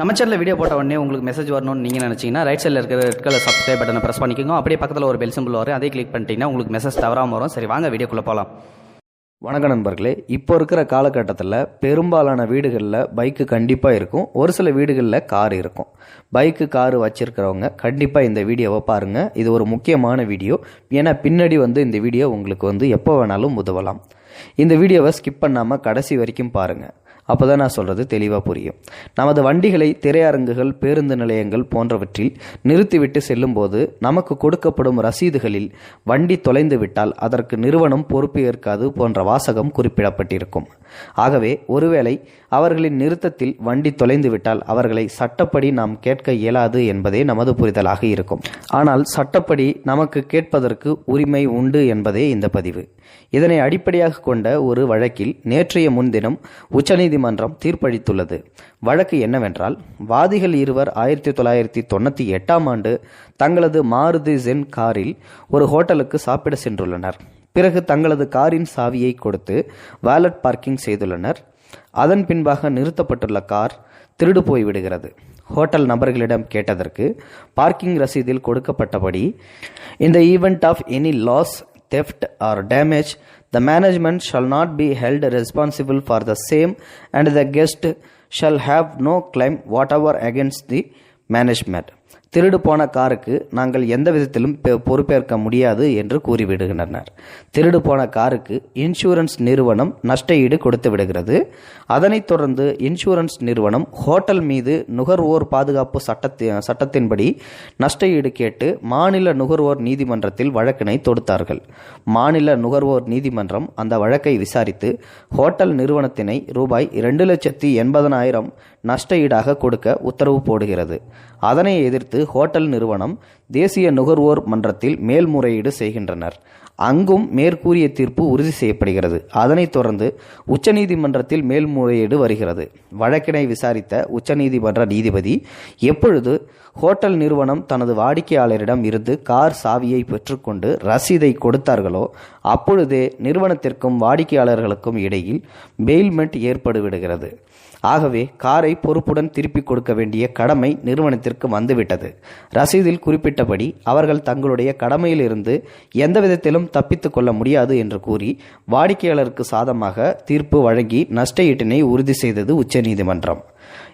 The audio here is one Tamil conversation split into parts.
நம்ம சேனலில் வீடியோ போட்ட உடனே உங்களுக்கு மெசேஜ் வரணும்னு நீங்கள் நினச்சிங்கன்னா ரைட் சைடில் இருக்கிற ரெட் கலர் சப்ஸ்கிரைப் பட்டனை ப்ரெஸ் பண்ணிக்கோங்க. அப்படியே பக்கத்தில் ஒரு பெல் சிம்பிள் வரும். அதே கிளிக் பண்ணிட்டீங்கன்னா உங்களுக்கு மெசேஜ் தவறாமல் வரும். சரி வாங்க வீடியோக்குள்ளே போகலாம் வணக்க நண்பர்களே இப்போ இருக்கிற காலகட்டத்தில் பெரும்பாலான வீடுகளில் பைக்கு கண்டிப்பாக இருக்கும். ஒரு சில வீடுகளில் கார் இருக்கும். பைக்கு காரு வச்சுருக்கிறவங்க கண்டிப்பாக இந்த வீடியோவை பாருங்கள் இது ஒரு முக்கியமான வீடியோ. ஏன்னா பின்னாடி வந்து இந்த வீடியோ உங்களுக்கு வந்து எப்போ வேணாலும் உதவலாம். இந்த வீடியோவை ஸ்கிப் பண்ணாமல் கடைசி வரைக்கும் பாருங்கள் அப்போ தான் நான் சொல்கிறது தெளிவாக புரியும். நமது வண்டிகளை திரையரங்குகள் பேருந்து நிலையங்கள் போன்றவற்றில் நிறுத்திவிட்டு செல்லும்போது நமக்கு கொடுக்கப்படும் ரசீதுகளில் வண்டி தொலைந்து விட்டால் அதற்கு நிறுவனம் பொறுப்பு ஏற்காது போன்ற வாசகம் குறிப்பிடப்பட்டிருக்கும். ஆகவே ஒருவேளை அவர்களின் நிறுத்தத்தில் வண்டி தொலைந்து விட்டால் அவர்களை சட்டப்படி நாம் கேட்க இயலாது என்பதே நமது புரிதலாக இருக்கும். ஆனால் சட்டப்படி நமக்கு கேட்பதற்கு உரிமை உண்டு என்பதே இந்த பதிவு. இதனை அடிப்படையாக கொண்ட ஒரு வழக்கில் நேற்றைய முன்தினம் உச்சநீதிமன்றம் தீர்ப்பளித்துள்ளது. வழக்கு என்னவென்றால் வாதிகள் இருவர் ஆயிரத்தி தொள்ளாயிரத்தி தொண்ணூற்றி எட்டாம் ஆண்டு தங்களது மாருதி ஜென் காரில் ஒரு ஹோட்டலுக்கு சாப்பிட சென்றுள்ளனர். பிறகு தங்களது காரின் சாவியை கொடுத்து வாலட் பார்க்கிங் செய்துள்ளனர். அதன் பின்பாக நிறுத்தப்பட்டுள்ள கார் திருடு போய் விடுகிறது ஹோட்டல் நபர்களிடம் கேட்டதற்கு பார்க்கிங் ரசீதில் கொடுக்கப்பட்டபடி இந்த event of any loss theft or damage the management shall not be held responsible for the same and the guest shall have no claim whatever against the management திருடு போன காருக்கு நாங்கள் எந்த விதத்திலும் பெ- பொறுப்பேற்க முடியாது என்று கூறிவிடுகின்றனர். திருடு போன காருக்கு இன்சூரன்ஸ் நிறுவனம் நஷ்ட ஈடு கொடுத்து விடுகிறது. அதனைத் தொடர்ந்து இன்சூரன்ஸ் நிறுவனம் ஹோட்டல் மீது நுகர்வோர் பாதுகாப்பு சட்டத்தி சட்டத்தின்படி நஷ்ட ஈடு கேட்டு மாநில நுகர்வோர் நீதிமன்றத்தில் வழக்கினை தொடுத்தார்கள். மாநில நுகர்வோர் நீதிமன்றம் அந்த வழக்கை விசாரித்து ஹோட்டல் நிறுவனத்தினை ரூபாய் இரண்டு லட்சத்தி எண்பதனாயிரம் நஷ்ட ஈடாக கொடுக்க உத்தரவு போடுகிறது. அதனை எதிர்த்து ஹோட்டல் நிறுவனம் தேசிய நுகர்வோர் மன்றத்தில் மேல்முறையீடு செய்கின்றனர். அங்கும் மேற்கூறிய தீர்ப்பு உறுதி செய்யப்படுகிறது. அதனைத் தொடர்ந்து உச்சநீதிமன்றத்தில் மேல்முறையீடு வருகிறது. வழக்கினை விசாரித்த உச்சநீதிமன்ற நீதிபதி எப்பொழுது ஹோட்டல் நிறுவனம் தனது வாடிக்கையாளரிடம் இருந்து கார் சாவியை பெற்றுக்கொண்டு ரசீதை கொடுத்தார்களோ அப்பொழுதே நிறுவனத்திற்கும் வாடிக்கையாளர்களுக்கும் இடையில் பெயில்மெண்ட் ஏற்படுவிடுகிறது ஆகவே காரை பொறுப்புடன் திருப்பிக் கொடுக்க வேண்டிய கடமை நிறுவனத்திற்கு வந்துவிட்டது. ரசீதில் குறிப்பிட்டபடி அவர்கள் தங்களுடைய கடமையிலிருந்து எந்த விதத்திலும் தப்பித்துக் கொள்ள முடியாது என்று கூறி வாடிக்கையாளருக்கு சாதமாக தீர்ப்பு வழங்கி நஷ்ட ஈட்டினை உறுதி செய்தது உச்சநீதிமன்றம்.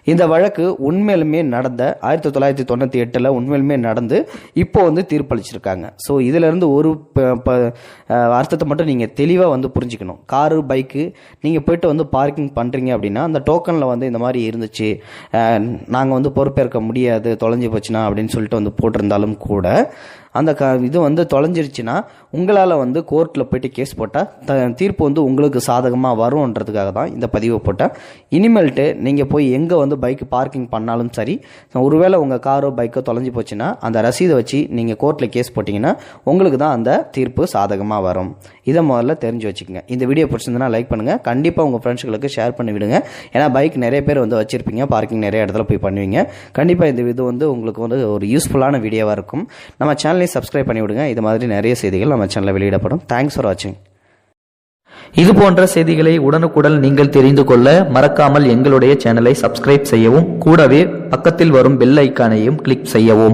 இந்த வழக்கு உண்மையிலுமே நடந்த ஆயிரத்தி தொள்ளாயிரத்தி தொண்ணூற்றி எட்டில் உண்மையிலுமே நடந்து இப்போ வந்து தீர்ப்பளிச்சிருக்காங்க. ஸோ இதிலிருந்து ஒரு ப- ப- அர்த்தத்தை மட்டும் நீங்கள் தெளிவாக வந்து புரிஞ்சுக்கணும். காரு பைக்கு நீங்கள் போயிட்டு வந்து பார்க்கிங் பண்ணுறீங்க அப்படின்னா அந்த டோக்கன் ஃபோனில் வந்து இந்த மாதிரி இருந்துச்சு. நாங்கள் வந்து பொறுப்பேற்க முடியாது தொலைஞ்சி போச்சுன்னா அப்படின்னு சொல்லிட்டு வந்து போட்டிருந்தாலும் கூட அந்த க இது வந்து தொலைஞ்சிருச்சுன்னா உங்களால் வந்து கோர்ட்டில் போயிட்டு கேஸ் போட்டால் த தீர்ப்பு வந்து உங்களுக்கு சாதகமாக வரும்ன்றதுக்காக தான் இந்த பதிவை போட்டேன். இனிமேல்ட்டு நீங்கள் போய் எங்கே வந்து பைக் பார்க்கிங் பண்ணாலும் சரி ஒருவேளை உங்கள் காரோ பைக்கோ தொலைஞ்சு போச்சுன்னா அந்த ரசீதை வச்சு நீங்கள் கோர்ட்டில் கேஸ் போட்டிங்கன்னா உங்களுக்கு தான் அந்த தீர்ப்பு சாதகமாக வரும். இதை முதல்ல தெரிஞ்சு வச்சுக்கோங்க. இந்த வீடியோ பிடிச்சிருந்தனா லைக் பண்ணுங்கள் கண்டிப்பாக உங்கள் ஃப்ரெண்ட்ஸ்களுக்கு ஷேர் பண்ணி விடுங்க. ஏன்னா பைக் நிறைய பேர் வந்து வச்சுருப்பீங்க. பார்க்கிங் நிறைய இடத்துல போய் பண்ணுவீங்க. கண்டிப்பாக இந்த இது வந்து உங்களுக்கு வந்து ஒரு யூஸ்ஃபுல்லான வீடியோவாக இருக்கும். நம்ம சேனல் சேனலையும் சப்ஸ்கிரைப் பண்ணிவிடுங்க. இது மாதிரி நிறைய செய்திகள் நம்ம சேனலில் வெளியிடப்படும். தேங்க்ஸ் ஃபார் வாட்சிங் இது போன்ற செய்திகளை உடனுக்குடன் நீங்கள் தெரிந்து கொள்ள மறக்காமல் எங்களுடைய சேனலை சப்ஸ்கிரைப் செய்யவும் கூடவே பக்கத்தில் வரும் பெல் ஐக்கானையும் கிளிக் செய்யவும்.